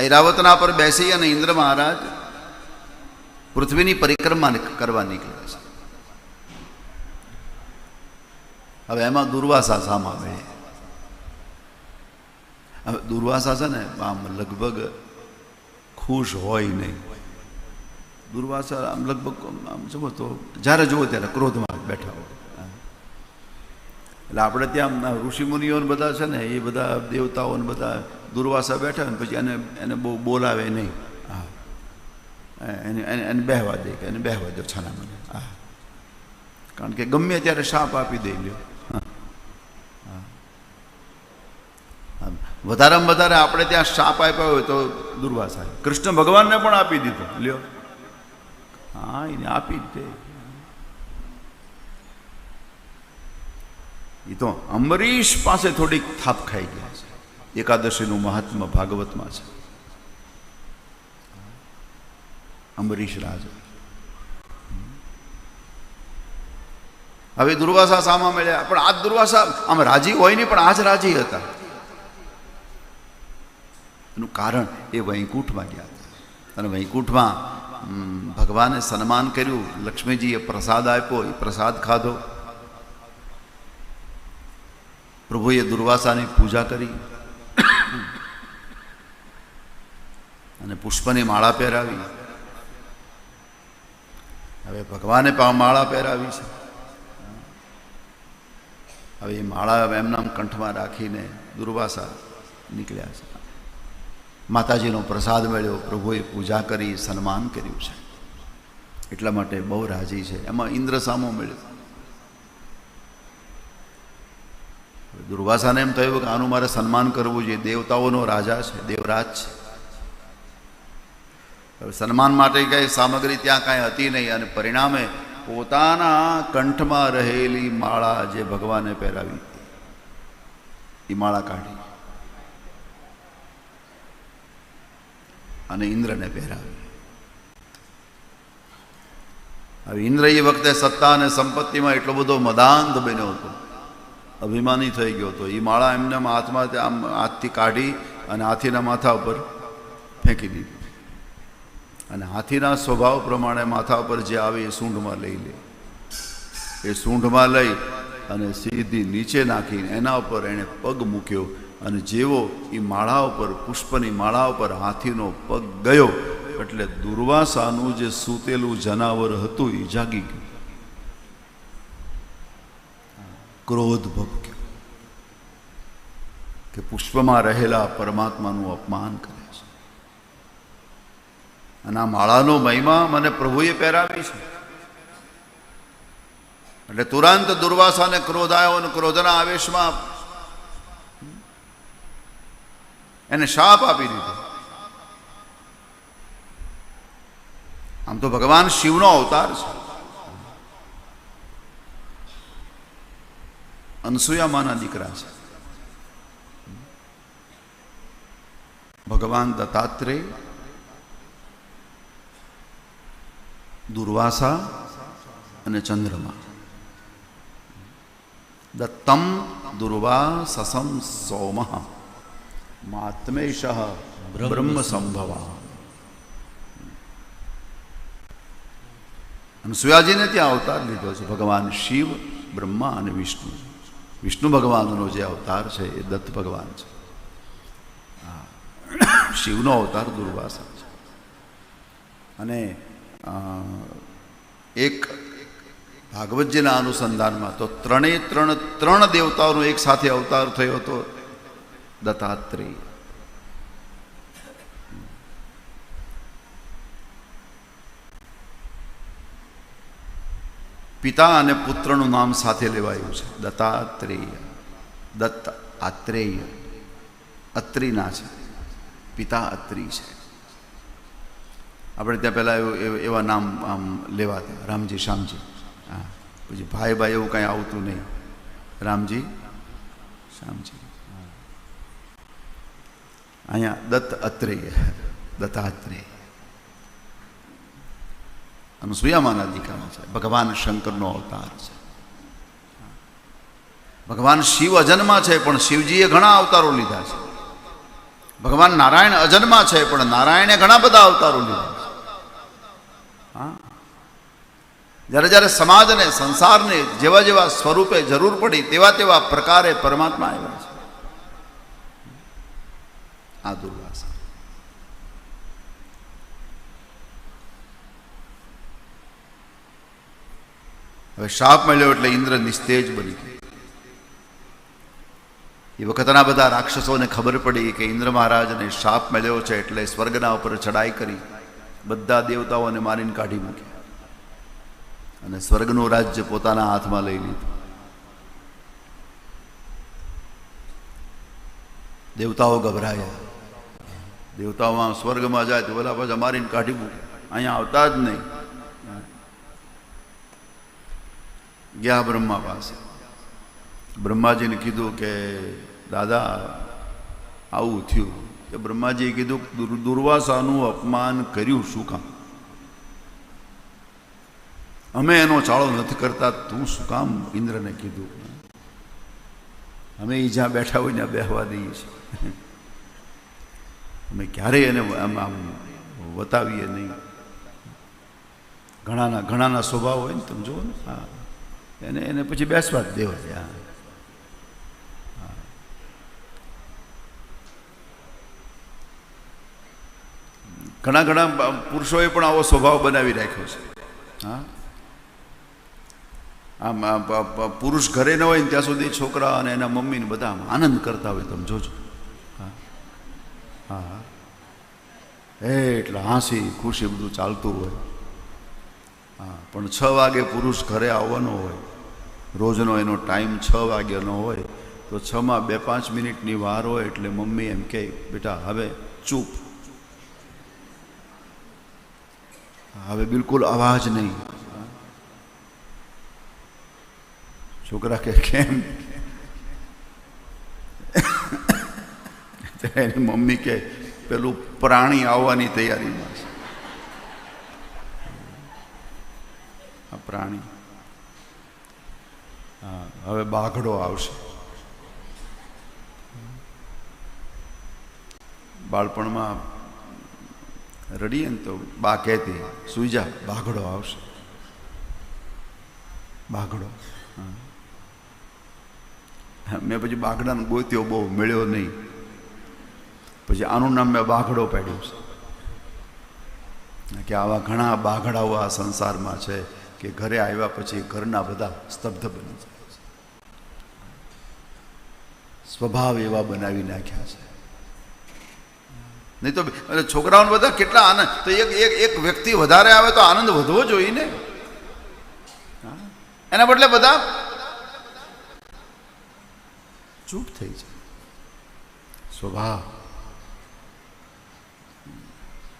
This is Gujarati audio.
ઐરાવતના પર બેસી અને ઇન્દ્ર મહારાજ પૃથ્વીની પરિક્રમા કરવા નીકળ્યા છે. હવે એમાં દુર્વાસા સામ આવે હવે દુર્વાસા છે ને, આમ લગભગ ખુશ હોય નહીં. દુર્વાસા આમ લગભગ આમ જુઓ તો જ્યારે જુઓ ત્યારે ક્રોધમાં જ બેઠા હોય. એટલે આપણે ત્યાં ઋષિમુનિઓ બધા છે ને, એ બધા દેવતાઓને બધા દુર્વાસા બેઠા ને પછી એને એને બહુ બોલાવે નહીં. હા. એને એને બેહવા દે કે એને બેહવા દો મને હા. કારણ કે ગમે ત્યારે શાપ આપી દઈ લ્યો. વધારેમાં વધારે આપણે ત્યાં શાપ આપ્યા હોય તો દુર્વાસા. કૃષ્ણ ભગવાનને પણ આપી દીધો, લ્યો. હા, એને આપી જ દે. એ તો અમરીશ પાસે થોડીક થાપ ખાઈ ગયા છે. એકાદશીનું મહાત્મા ભાગવતમાં છે. અંબરીશ રાજ. હવે દુર્વાસા સામા મળ્યા. પણ આ દુર્વાસા આમ રાજી હોય નહીં, પણ આ રાજી હતા. એનું કારણ એ વૈકુંઠમાં ગયા હતા અને વૈકુંઠમાં ભગવાને સન્માન કર્યું, લક્ષ્મીજીએ પ્રસાદ આપ્યો, એ પ્રસાદ ખાધો. પ્રભુએ દુર્વાસાની પૂજા કરી. અને પુષ્પની માળા પહેરાવી. હવે ભગવાને માળા પહેરાવી છે. હવે એ માળા એમના કંઠમાં રાખીને દુર્વાસા નીકળ્યા છે. માતાજીનો પ્રસાદ મળ્યો, પ્રભુએ પૂજા કરી, સન્માન કર્યું છે. એટલા માટે બહુ રાજી છે. એમાં ઇન્દ્ર સામો મળ્યો દુર્વાસાને એમ થયું કે આનું મારે સન્માન કરવું જોઈએ. દેવતાઓનો રાજા છે, દેવરાજ છે. સન્માન માટે કંઈ સામગ્રી ત્યાં કાંઈ હતી નહીં અને પરિણામે પોતાના કંઠમાં રહેલી માળા જે ભગવાને પહેરાવી એ માળા કાઢી. અને ઇન્દ્રને પહેરાવી. હવે ઇન્દ્ર એ વખતે સત્તા અને સંપત્તિમાં એટલો બધો મદાંત બન્યો હતો, અભિમાની થઈ ગયો હતો. એ માળા એમને હાથમાં આમ હાથથી કાઢી અને હાથીના માથા ઉપર ફેંકી દીધી. અને હાથીના સ્વભાવ પ્રમાણે માથા પર જે આવે એ સૂંઢમાં લઈ લે. એ સૂંઢમાં લઈ અને સીધી નીચે નાખીને એના ઉપર એણે પગ મૂક્યો અને જેવો એ માળા ઉપર, પુષ્પની માળા ઉપર હાથીનો પગ ગયો એટલે દુર્વાસાનું જે સૂતેલું જનાવર હતું એ જાગી ગયું. ક્રોધ ભભક્યો કે પુષ્પમાં રહેલા પરમાત્માનું અપમાન કરે છે. અને આ માળાનો મહિમા મને પ્રભુએ પહેરાવી છે. એટલે તુરંત દુર્વાસાને ક્રોધ આવ્યો અને ક્રોધના આવેશમાં એને શાપ આપી દીધો. આમ તો ભગવાન શિવનો અવતાર છે. અનસુયામાના દીકરા છે. ભગવાન દત્તાત્રેય દુર્વાસા અને ચંદ્રમા. દત્તમ દુર્વાસસમ સોમ. માત્મેશ બ્રહ્મ સંભવા અને સુયાજીને ત્યાં અવતાર લીધો છે. ભગવાન શિવ, બ્રહ્મા અને વિષ્ણુ. વિષ્ણુ ભગવાનનો જે અવતાર છે એ દત્ત ભગવાન છે. શિવનો અવતાર દુર્વાસા છે. અને એક ભાગવતજીના અનુસંધાનમાં તો ત્રણેય ત્રણ ત્રણ દેવતાઓનો એક સાથે અવતાર થયો હતો દત્તાત્રેય. પિતા અને પુત્રનું નામ સાથે લેવાયું છે. દત્તાત્રેય દત્ત આત્રેય અત્રિના છે. પિતા અત્રિ છે. આપણે ત્યાં પહેલાં એવું નામ આમ લેવાતા, રામજી, શ્યામજી. હા. પછી ભાઈ ભાઈ એવું કાંઈ આવતું નહીં. રામજી, શ્યામજી. અહીંયા દત્ત અત્રેય, દત્તાત્રેય. અનુસૂયામાના દીકરા છે. ભગવાન શંકરનો અવતાર છે. ભગવાન શિવ અજન્મા છે, પણ શિવજીએ ઘણા અવતારો લીધા છે. ભગવાન નારાયણ અજન્મા છે, પણ નારાયણે ઘણા બધા અવતારો લીધા હા જ્યારે જ્યારે સમાજને સંસારને જેવા જેવા સ્વરૂપે જરૂર પડી તેવા તેવા પ્રકારે પરમાત્મા આવ્યા છે. આ દુર્વાસા. હવે શાપ મળ્યો એટલે ઇન્દ્ર નિસ્તેજ બની ગયો. એ વખતના બધા રાક્ષસોને ખબર પડી કે ઇન્દ્ર મહારાજને શાપ મળ્યો છે એટલે સ્વર્ગના ઉપર ચડાઈ કરી બધા દેવતાઓને મારીને કાઢી મૂક્યા. અને સ્વર્ગનું રાજ્ય પોતાના હાથમાં લઈ લીધું. દેવતાઓ ગભરાયા. દેવતાઓમાં સ્વર્ગમાં જાય તો બોલા પાછા મારીને કાઢી અહીંયા આવતા જ નહીં. ગયા બ્રહ્મા પાસે. બ્રહ્માજીને કીધું કે, દાદા, આવું થયું. કે બ્રહ્માજીએ કીધું દુર્વાસાનું અપમાન કર્યું શું કામ? અમે એનો ચાળો નથી કરતા. તું શું કામ ઇન્દ્રને કીધું? અમે એ જ્યાં બેઠા હોય ત્યાં બેહવા દઈએ છીએ. અમે ક્યારેય એને આમ આમ વતાવીએ નહીં. ઘણાના ઘણાના સ્વભાવ હોય ને તમે જુઓ ને. હા. એને એને પછી બેસવા જ દેવા છે હા. ઘણા ઘણા પુરુષોએ પણ આવો સ્વભાવ બનાવી રાખ્યો છે. હા. આમ પુરુષ ઘરે ન હોય ને ત્યાં સુધી છોકરા અને એના મમ્મીને બધા આમ આનંદ કરતા હોય તમે જોજો. હા. હા એટલે હાંસી, ખુશી બધું ચાલતું હોય. હા, પણ છ વાગે પુરુષ ઘરે આવવાનો હોય, રોજનો એનો ટાઈમ છ વાગ્યાનો હોય, તો છમાં બે પાંચ મિનિટની વાર હોય એટલે મમ્મી એમ કહે બેટા, હવે ચૂપ. હવે બિલકુલ અવાજ નહીં. છોકરા કે કેમ એની મમ્મી કે પેલું પ્રાણી આવવાની તૈયારીમાં છે આ પ્રાણી હવે બાઘડો આવશે બાળપણમાં રડીએ ને તો બા કહેતી સુઈ જા બાઘડો આવશે બાઘડો હા મેં પછી બાઘડાનો ગોત્યો બહુ, મળ્યો નહીં. પછી આનું નામ મેં બાઘડો પાડ્યું છે. કે આવા ઘણા બાઘડાઓ આ સંસારમાં છે કે ઘરે આવ્યા પછી ઘરના બધા સ્તબ્ધ બની જાય છે. સ્વભાવ એવા બનાવી નાખ્યા છે. નહીં તો અને છોકરાઓને બધા કેટલા આનંદ, તો એક એક એક વ્યક્તિ વધારે આવે તો આનંદ વધવો જોઈએ ને? એના બદલે બધા ચૂપ થઈ જાય. સ્વભાવ.